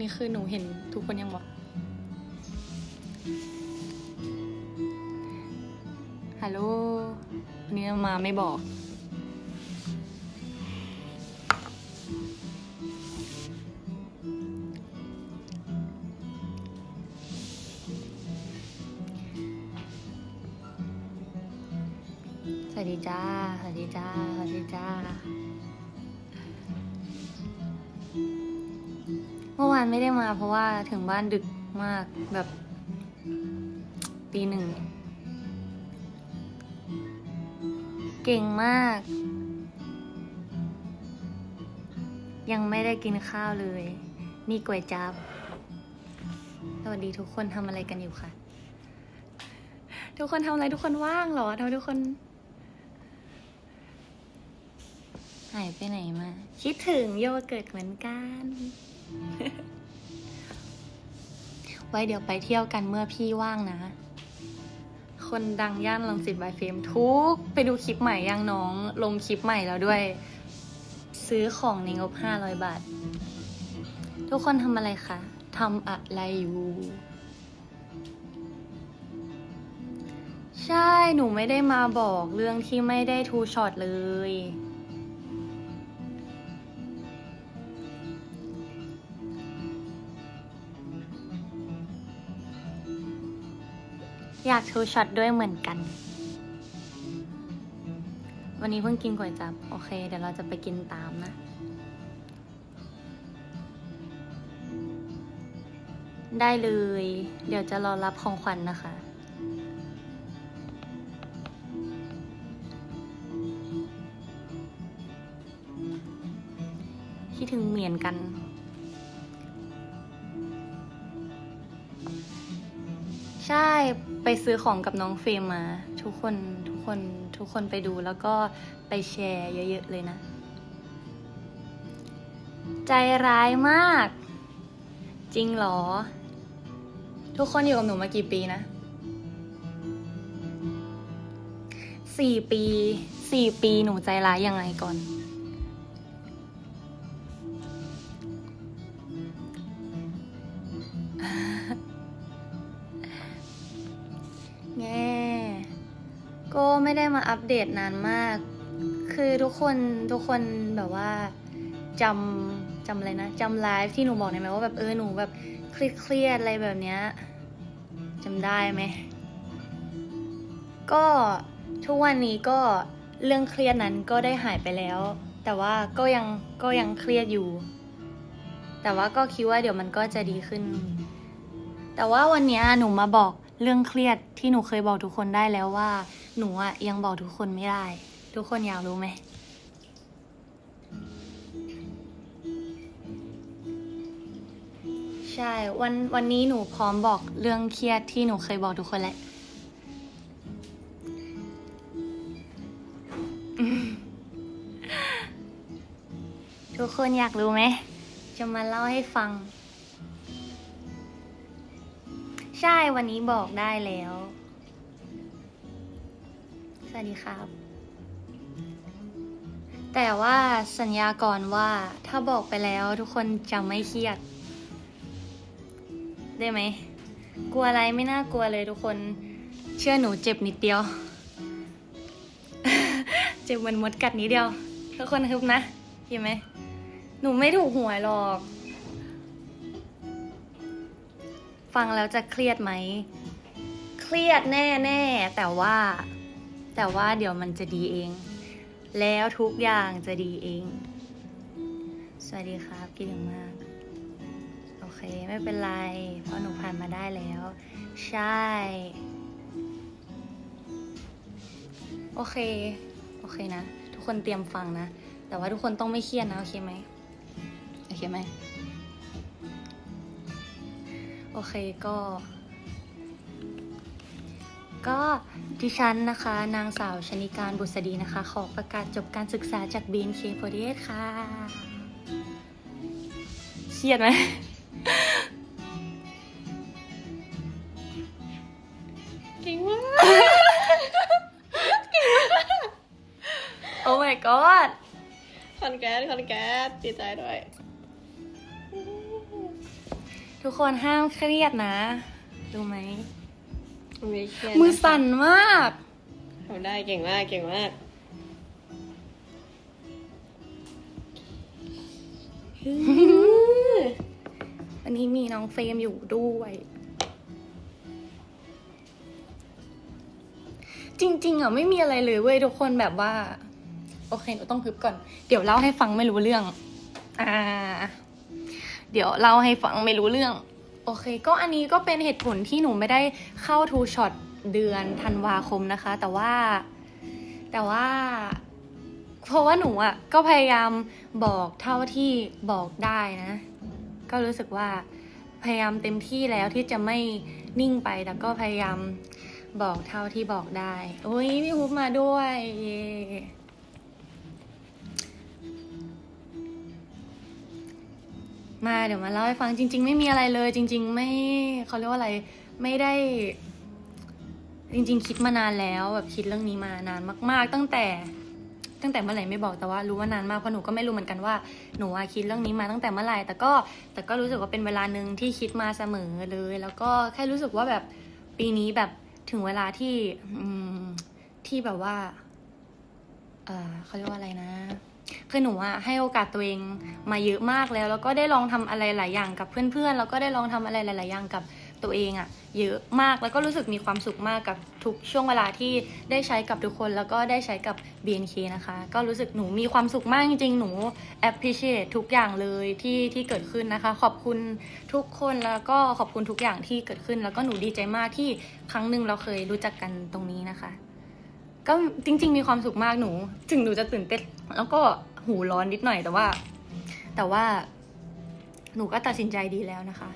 นี้คือหนูเห็นทุกคนยังบอกฮัลโหลวันนี้มาไม่บอก สวัสดีจ้า สวัสดีจ้า สวัสดีจ้า มื่อวานไม่ได้มาเพราะว่าถึงบ้านดึกมากแบบตีหนึ่ง เก่งมาก ยังไม่ได้กินข้าวเลยนี่ก๋วยจับสวัสดีทุกคนทำอะไรกันอยู่คะทุกคนทำอะไรทุกคนว่างเหรอทำทุกคน หายไปไหนมา คิดถึงโยเกิร์ตเหมือนกัน ไว้เดี๋ยวไปเที่ยวกันเมื่อพี่ว่างนะ คนดังย่านลังสิตบายเฟรมทุก ไปดูคลิปใหม่ยังน้องลงคลิปใหม่แล้วด้วย ซื้อของในงบ500บาท ทุกคนทำอะไรคะทำอะไรอยู่ ใช่หนูไม่ได้มาบอกเรื่องที่ไม่ได้ทูช็อตเลย อยากทูช็อตด้วยเหมือนกัน วันนี้เพิ่งกินก๋วยจับ โอเค เดี๋ยวเราจะไปกินตามนะ ได้เลย เดี๋ยวจะรอรับของขวัญนนะคะ คิดถึงเหมือนกัน ใช่ไปซื้อของกับน้องเฟรมมา ทุกคนทุกคนทุกคนไปดูแล้วก็ไปแชร์เยอะๆเลยนะ ใจร้ายมาก จริงหรอ ทุกคนอยู่กับหนูมากี่ปีนะสี่ปีสี่ปีหนูใจร้ายยังไงก่อน มาอัปเดตนานมาก คือทุกคนทุกคนแบบว่าจำจำอะไรนะจำไลฟ์ที่หนูบอกได้ไหมว่าแบบเออหนูแบบเครียดๆอะไรแบบเนี้ยจำได้ไหม ก็ทุกวันนี้ก็เรื่องเครียดนั้นก็ได้หายไปแล้ว แต่ว่าก็ยังก็ยังเครียดอยู่ แต่ว่าก็คิดว่าเดี๋ยวมันก็จะดีขึ้น แต่ว่าวันนี้หนูมาบอก เรื่องเครียดที่หนูเคยบอกทุกคนได้แล้วว่า หนูอะยังบอกทุกคนไม่ได้ ทุกคนอยากรู้ไหมใช่ วันวันนี้หนูพร้อมบอกเรื่องเครียดที่หนูเคยบอกทุกคนแหละทุกคนอยากรู้ไหม จะมาเล่าให้ฟัง ใช่วันนี้บอกได้แล้ว สวัสดีครับ แต่ว่าสัญญาก่อนว่าถ้าบอกไปแล้วทุกคนจะไม่เครียด ได้ไหม กลัวอะไรไม่น่ากลัวเลยทุกคน เชื่อหนูเจ็บนิดเดียว เจ็บเหมันมดกัดนิดเดียว ทุกคนฮึบนะเห็นไหม หนูไม่ถูกหวยหรอก ฟังแล้วจะเครียดไหม เครียดแน่แน่ๆแต่ว่า แต่ว่าเดี๋ยวมันจะดีเอง แล้วทุกอย่างจะดีเอง สวัสดีครับคิดถึงมาก โอเค ไม่เป็นไร เพราะหนูผ่านมาได้แล้ว ใช่ โอเค โอเคนะ ทุกคนเตรียมฟังนะ แต่ว่าทุกคนต้องไม่เครียดนะ โอเคไหมโอเคไหม โอเคก็ ก็ดิฉันนะคะ นางสาวชนิการบุษดีนะคะ ขอประกาศจบการศึกษาจาก BNK48 ค่ะเครียดไหมเก่งมากเก่งมากโอ้ my god คอนแก๊สคอนแก๊สดีใจด้วย ทุกคนห้ามเครียดนะรู้ไหม ไม่เครียดมือนะคะสั่นมาก ทำได้เก่งมากเก่งมาก วันนี้มีน้องเฟรมอยู่ด้วย จริง ๆอะไม่มีอะไรเลยเว้ยทุกคนแบบว่า โอเคหนูต้องพึบก่อน เดี๋ยวเล่าให้ฟังไม่รู้เรื่อง อ่า เดี๋ยวเล่าให้ฟังไม่รู้เรื่อง โอเค ก็อันนี้ก็เป็นเหตุผลที่หนูไม่ได้เข้าทูช็อตเดือนธันวาคมนะคะ แต่ว่าแต่ว่า เพราะว่าหนูอะก็พยายามบอกเท่าที่บอกได้นะ ก็รู้สึกว่าพยายามเต็มที่แล้วที่จะไม่นิ่งไปแต่ก็พยายามบอกเท่าที่บอกได้ โอ้ยพี่ฮุบมาด้วย เย่ มาเดี๋ยวมาเล่าให้ฟังจริง ๆ ไม่มีอะไรเลย จริง ๆ ไม่เขาเรียกว่าอะไรไม่ได้ จริง ๆ คิดมานานแล้วแบบคิดเรื่องนี้มานานมาก ๆ ตั้งแต่ ตั้งแต่เมื่อไหร่ไม่บอกแต่ว่ารู้ว่านานมากเพราะหนูก็ไม่รู้เหมือนกันว่าหนูอะคิดเรื่องนี้มาตั้งแต่เมื่อไหร่แต่ก็แต่ก็รู้สึกว่าเป็นเวลาหนึ่งที่คิดมาเสมอเลย แล้วก็แค่รู้สึกว่าแบบปีนี้แบบถึงเวลาที่อืมที่แบบว่า เออเขาเรียกว่าอะไรนะ คือหนูอะให้โอกาสตัวเองมาเยอะมากแล้ว แล้วก็ได้ลองทำอะไรหลายอย่างกับเพื่อนๆ แล้วก็ได้ลองทำอะไรหลาย ๆ อย่างกับตัวเองอะเยอะมากแล้วก็รู้สึกมีความสุขมากกับทุกช่วงเวลาที่ได้ใช้กับทุกคน แล้วก็ได้ใช้กับ BNK นะคะ ก็รู้สึกหนูมีความสุขมากจริงๆ หนู appreciate ทุกอย่างเลยที่ที่เกิดขึ้นนะคะ ขอบคุณทุกคนแล้วก็ขอบคุณทุกอย่างที่เกิดขึ้น แล้วก็หนูดีใจมากที่ครั้งหนึ่งเราเคยรู้จักกันตรงนี้นะคะ ก็จริง ๆ มีความสุขมากหนู ถึงหนูจะตื่นเต้นแล้วก็หูร้อนนิดหน่อยแต่ว่า แต่ว่า หนูก็ตัดสินใจดีแล้วนะคะ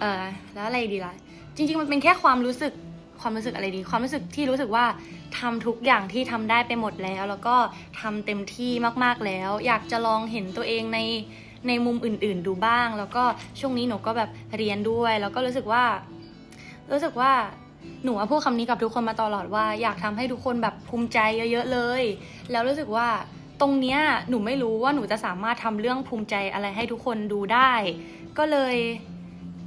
เออแล้วอะไรดีล่ะ จริง ๆ มันเป็นแค่ความรู้สึกความรู้สึกอะไรดี ความรู้สึกที่รู้สึกว่าทำทุกอย่างที่ทำได้ไปหมดแล้ว แล้วก็ทำเต็มที่มากๆแล้ว อยากจะลองเห็นตัวเองในในมุมอื่น ๆ ดูบ้าง แล้วก็ช่วงนี้หนูก็แบบเรียนด้วย แล้วก็รู้สึกว่า รู้สึกว่า หนูอะพูดคำนี้กับทุกคนมาตลอดว่าอยากทำให้ทุกคนแบบภูมิใจเยอะๆเลย แล้วรู้สึกว่าตรงเนี้ยหนูไม่รู้ว่าหนูจะสามารถทำเรื่องภูมิใจอะไรให้ทุกคนดูได้ ก็เลย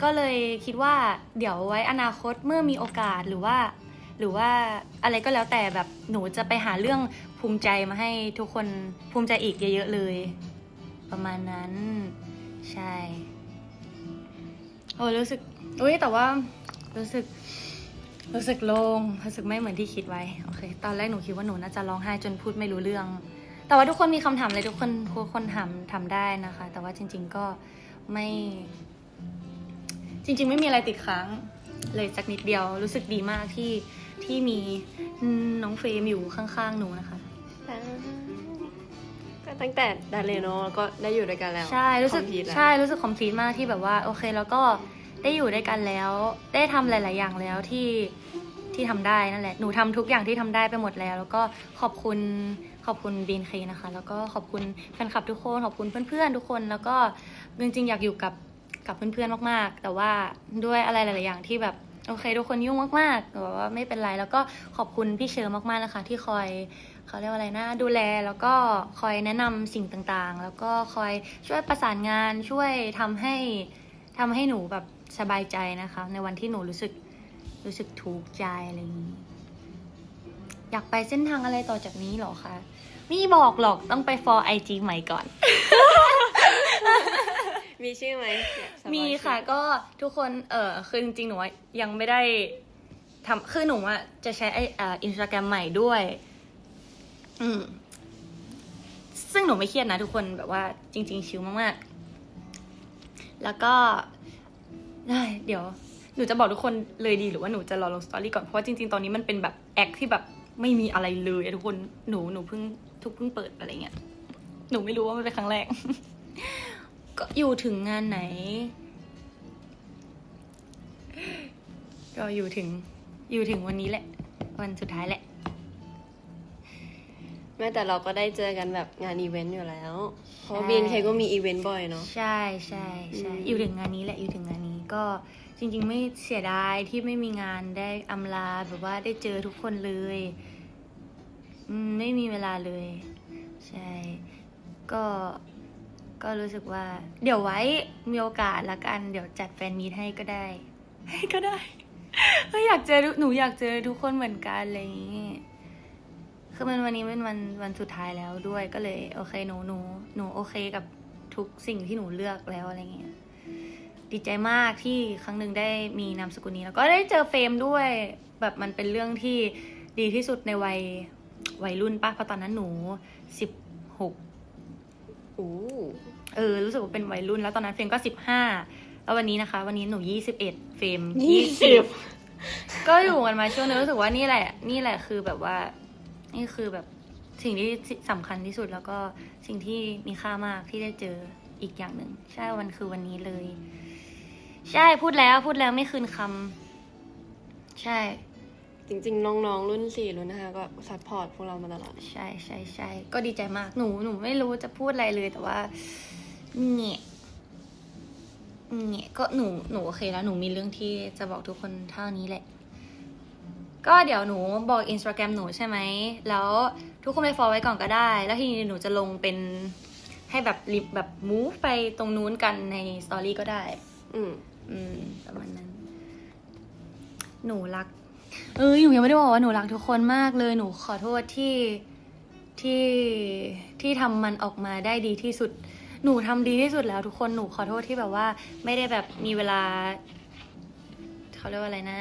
ก็เลยคิดว่าเดี๋ยวไว้อนาคตเมื่อมีโอกาสหรือว่า หรือว่าอะไรก็แล้วแต่แบบหนูจะไปหาเรื่องภูมิใจมาให้ทุกคนภูมิใจอีกเยอะๆเลย ประมาณนั้น ใช่โอ้รู้สึกอุ้ยแต่ว่ารู้สึก รู้สึกโล่งรู้สึกไม่เหมือนที่คิดไว้ โอเค ตอนแรกหนูคิดว่าหนูน่าจะร้องไห้จนพูดไม่รู้เรื่อง แต่ว่าทุกคนมีคำถามเลยทุกคนทุกคนทำทำได้นะคะ แต่ว่าจริง ๆก็ไม่ จริง ๆ ไม่มีอะไรติดค้างเลยสักนิดเดียว รู้สึกดีมากที่ที่มีน้องเฟรมอยู่ข้างๆหนูนะคะก็ตั้งแต่ดันเรโนแล้วก็ได้อยู่ด้วยกันแล้ว ใช่ รู้สึก complete แล้วใช่ รู้สึกคอมพลีทมากที่แบบว่า โอเค แล้วก็ ได้อยู่ด้วยกันแล้ว ได้ทำหลาย ๆ อย่างแล้วที่ที่ทำได้นั่นแหละ หนูทำทุกอย่างที่ทำได้ไปหมดแล้ว แล้วก็ขอบคุณขอบคุณบีนเคนะคะ แล้วก็ขอบคุณแฟนคลับทุกคน ขอบคุณเพื่อน ๆ ทุกคน แล้วก็จริง ๆ อยากอยู่กับกับเพื่อน ๆ มาก ๆ แต่ว่าด้วยอะไรหลาย ๆ อย่างที่แบบโอเค ทุกคนยุ่งมากๆแต่ว่าไม่เป็นไร แล้วก็ขอบคุณพี่เชอร์มากๆนะคะ ที่คอยเขาเรียกว่าอะไรนะ ดูแลแล้วก็คอยแนะนำสิ่งต่างๆ แล้วก็คอยช่วยประสานงานช่วยทำให้ ทำให้หนูแบบสบายใจนะคะ ในวันที่หนูรู้สึกรู้สึกทุกข์ใจอะไรอย่างนี้ อยากไปเส้นทางอะไรต่อจากนี้เหรอคะไม่บอกหรอกต้องไป for IG ใหม่ก่อน มีชื่อไหมสปอยมีชื่อค่ะก็ทุกคนเออคือจริงๆหนูอะยังไม่ได้ทำคือหนูอะจะใช้ไออ่าอินสตาแกรมใหม่ด้วย อืมซึ่งหนูไม่เครียดนะทุกคนแบบว่าจริง ๆ ชิลมากๆ แล้วก็เดี๋ยวหนูจะบอกทุกคนเลยดีหรือว่าหนูจะรอลงสตอรี่ก่อนเพราะว่าจริงๆ ตอนนี้มันเป็นแบบแอคที่แบบไม่มีอะไรเลยทุกคนหนูหนูเพิ่งทุกเพิ่งเปิดอะไรเงี้ยหนูไม่รู้ว่ามันเป็นครั้งแรก ก็อยู่ถึงงานไหนก็อยู่ถึงอยู่ถึงวันนี้แหละ วันสุดท้ายแหละ ม้แต่เราก็ได้เจอกันแบบงานอีเวนต์อยู่แล้ว เพราะว่าใช่บีนเคก็มีอีเวนต์บ่อยเนาะใช่ใช่ใช่อืมอยู่ถึงงานนี้แหละอยู่ถึงงานนี้ก็จริง ๆ ไม่เสียดายที่ไม่มีงานได้อำลาแบบว่าได้เจอทุกคนเลยอืมไม่มีเวลาเลย ใช่ ก็ก็รู้สึกว่า เดี๋ยวไว้มีโอกาสละกัน เดี๋ยวจัดแฟนมีตให้ก็ได้ ให้ก็ได้เฮ้ยอยากเจอทุกหนูอยากเจอทุกคนเหมือนกันอะไรอย่างงี้ คือมันวันนี้เป็นวันวันสุดท้ายแล้วด้วยก็เลยโอเคหนูหนูหนูโอเคกับทุกสิ่งที่หนูเลือกแล้วอะไรเงี้ยดีใจมากที่ครั้งหนึ่งได้มีนามสกุลนี้แล้วก็ได้เจอเฟรมด้วย แบบมันเป็นเรื่องที่ดีที่สุดในวัยวัยรุ่นปะเพราะตอนนั้นหนูสิบหกอู้เออ รู้สึกว่าเป็นวัยรุ่น แล้วตอนนั้นเฟรมก็สิบห้าแล้ววันนี้นะคะ วันนี้หนูยี่สิบเอ็ดเฟรมยี่สิบก็อยู่กันมาช่วงนึงรู้สึกว่านี่แหละ นี่แหละคือแบบว่า นี่คือแบบสิ่งที่สำคัญที่สุดแล้วก็สิ่งที่มีค่ามากที่ได้เจออีกอย่างหนึ่งใช่วันคือวันนี้เลย ใช่พูดแล้วพูดแล้วไม่คืนคำใช่ จริง ๆ น้องๆรุ่นสี่รุ่นห้าก็ซัพพอร์ตพวกเรามาตลอดใช่ใช่ใช่ก็ดีใจมากหนูหนูไม่รู้จะพูดอะไรเลยแต่ว่าเนี่ยเนี่ยก็หนูหนูโอเคแล้วหนูมีเรื่องที่จะบอกทุกคนเท่านี้แหละ ก็เดี๋ยวหนูบอกอินสตาแกรมหนูใช่ไหม แล้วทุกคนไปฟอลไว้ก่อนก็ได้ แล้วทีนี้หนูจะลงเป็นให้แบบลิบแบบมูฟไปตรงนู้นกันในสตอรี่ก็ได้ อืม อืมประมาณนั้น หนูรัก เอ้ยหนูยังไม่ได้บอกว่าหนูรักทุกคนมากเลย หนูขอโทษที่ที่ที่ทำมันออกมาได้ดีที่สุด หนูทำดีที่สุดแล้วทุกคน หนูขอโทษที่แบบว่า ไม่ได้แบบมีเวลาเขาเรียกว่าอะไรนะ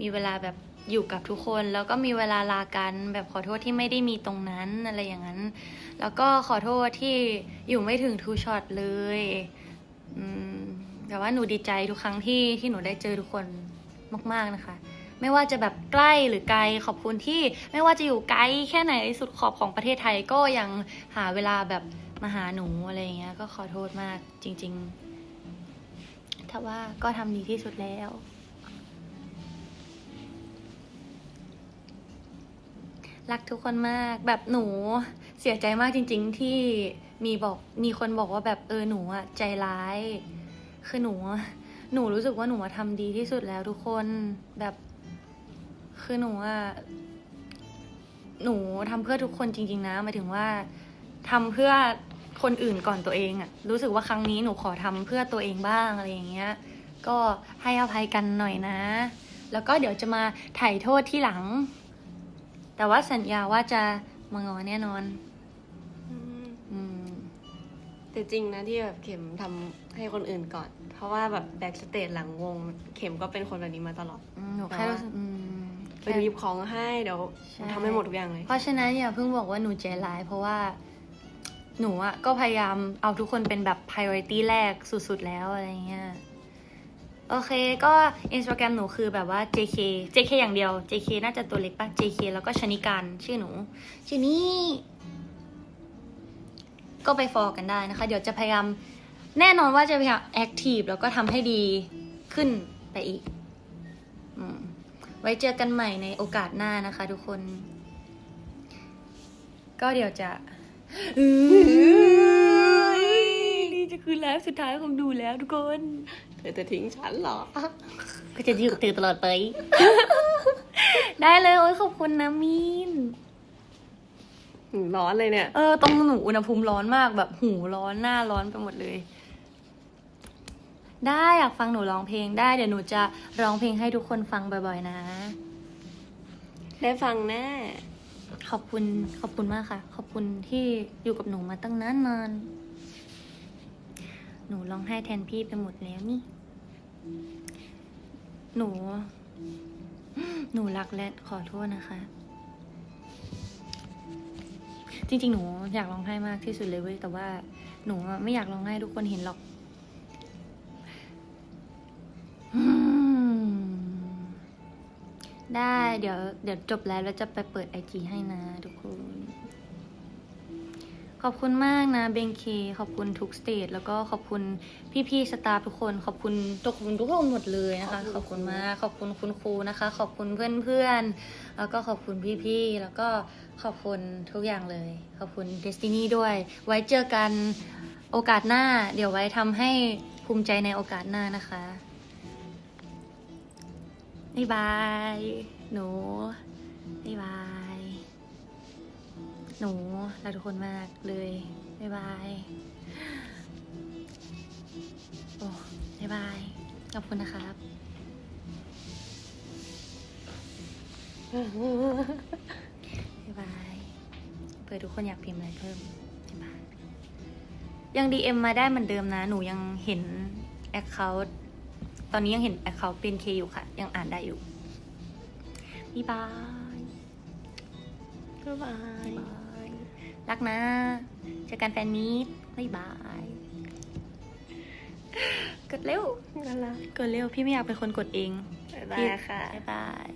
มีเวลาแบบ อยู่กับทุกคน แล้วก็มีเวลาลากันแบบขอโทษที่ไม่ได้มีตรงนั้นอะไรอย่างนั้น แล้วก็ขอโทษที่อยู่ไม่ถึงทูช็อตเลยแต่ว่าหนูดีใจทุกครั้งที่ที่หนูได้เจอทุกคนมาก ๆนะคะ ไม่ว่าจะแบบใกล้หรือไกลขอบคุณที่ไม่ว่าจะอยู่ไกลแค่ไหนสุดขอบของประเทศไทยก็ยังหาเวลาแบบมาหาหนูอะไรอย่างเงี้ยก็ขอโทษมากจริง ๆ ถ้าว่าก็ทำดีที่สุดแล้ว รักทุกคนมาก แบบหนูเสียใจมากจริง ๆ ที่มีบอกมีคนบอกว่าแบบเออหนูอะใจร้าย คือหนู หนูรู้สึกว่าหนูอะทำดีที่สุดแล้วทุกคนแบบ คือหนูอะหนูทำเพื่อทุกคนจริง ๆ นะหมายถึงว่าทำเพื่อคนอื่นก่อนตัวเองอะรู้สึกว่าครั้งนี้หนูขอทำเพื่อตัวเองบ้างอะไรอย่างเงี้ย ก็ให้อภัยกันหน่อยนะ แล้วก็เดี๋ยวจะมาไถ่โทษที่หลัง แต่ว่าสัญญาว่าจะมางอแน่นอน อืม แต่จริงนะที่แบบเข็มทำให้คนอื่นก่อน เพราะว่าแบบแบ็กสเตจหลังวง เข็มก็เป็นคนแบบนี้มาตลอด อืมหนูแค่รู้สึกอืมไปดูหยิบของให้เดี๋ยวใช่ ทำให้หมดทุกอย่างเลย เพราะฉะนั้นอย่าเพิ่งบอกว่าหนูใจร้ายเพราะว่า หนูอะก็พยายามเอาทุกคนเป็นแบบ priority แรกสุดๆแล้วอะไรเงี้ย โอเคก็ Instagram หนูคือแบบว่า JK JK อย่างเดียว JK น่าจะตัวเล็กปะ JK แล้วก็ชนิการชื่อหนู ชื่อนี้ ก็ไปฟอลกันได้นะคะ เดี๋ยวจะพยายาม แน่นอนว่าจะพยายามแอคทีฟแล้วก็ทำให้ดีขึ้นไปอีกอไว้เจอกันใหม่ในโอกาสหน้านะคะทุกคน ก็เดี๋ยวจะนี่จะคือไลฟ์สุดท้ายของดูแล้วทุกคน เธอจะทิ้งฉันเหรอ ก็จะอยู่ตื่นตลอดไป ได้เลยโอ้ยขอบคุณนะมีนหืมร้อนเลยเนี่ย เออตรงหนูอุณหภูมิร้อนมากแบบหูร้อนหน้าร้อนไปหมดเลย ได้อยากฟังหนูร้องเพลงได้เดี๋ยวหนูจะร้องเพลงให้ทุกคนฟังบ่อยๆนะ ได้ฟังแน่ขอบคุณขอบคุณมากค่ะ ขอบคุณที่อยู่กับหนูมาตั้งนานนาน หนูร้องไห้แทนพี่ไปหมดแล้วนี่ หนู หนูรักและขอโทษนะคะ จริงๆ หนูอยากร้องไห้มากที่สุดเลยเว้ย แต่ว่าหนูไม่อยากร้องไห้ทุกคนเห็นหรอกได้เดี๋ยวเดี๋ยวจบแล้วแล้วจะไปเปิดไอจีให้นะทุกคน ขอบคุณมากนะเบงเคขอบคุณทุกสเตจแล้วก็ขอบคุณพี่ๆสตาฟทุกคน ขอบคุณทุกคนทุกคนหมดเลยนะคะ ขอบคุณณมาก ขอบคุณคุณครูนะคะ ขอบคุณเพื่อนๆ แล้วก็ขอบคุณพี่ๆ แล้วก็ขอบคุณทุกอย่างเลย ขอบคุณเดสตินีด้วย ไว้เจอกันโอกาสหน้า เดี๋ยวไว้ทำให้ภูมิใจในโอกาสหน้านะคะบ๊ายบาย หนูบ๊ายบาย หนูรักทุกคนมากเลย บ๊ายบาย โอ้บ๊ายบาย ขอบคุณนะครับ บ๊ายบายเผื่อทุกคนอยากพิมพ์อะไรเพิ่ม บ๊ายบาย ยัง DM มาได้เหมือนเดิมนะ หนูยังเห็น Account ตอนนี้ยังเห็น Account เป็นเคอยู่ค่ะ ยังอ่านได้อยู่ บ๊ายบายบ๊า รักนะเจอกันแฟนมีตบ๊ายบายกดเร็ว น่ารักกดเร็ว พี่ไม่อยากเป็นคนกดเองบ๊ายบาพี่ยค่ะ บ๊ายบาย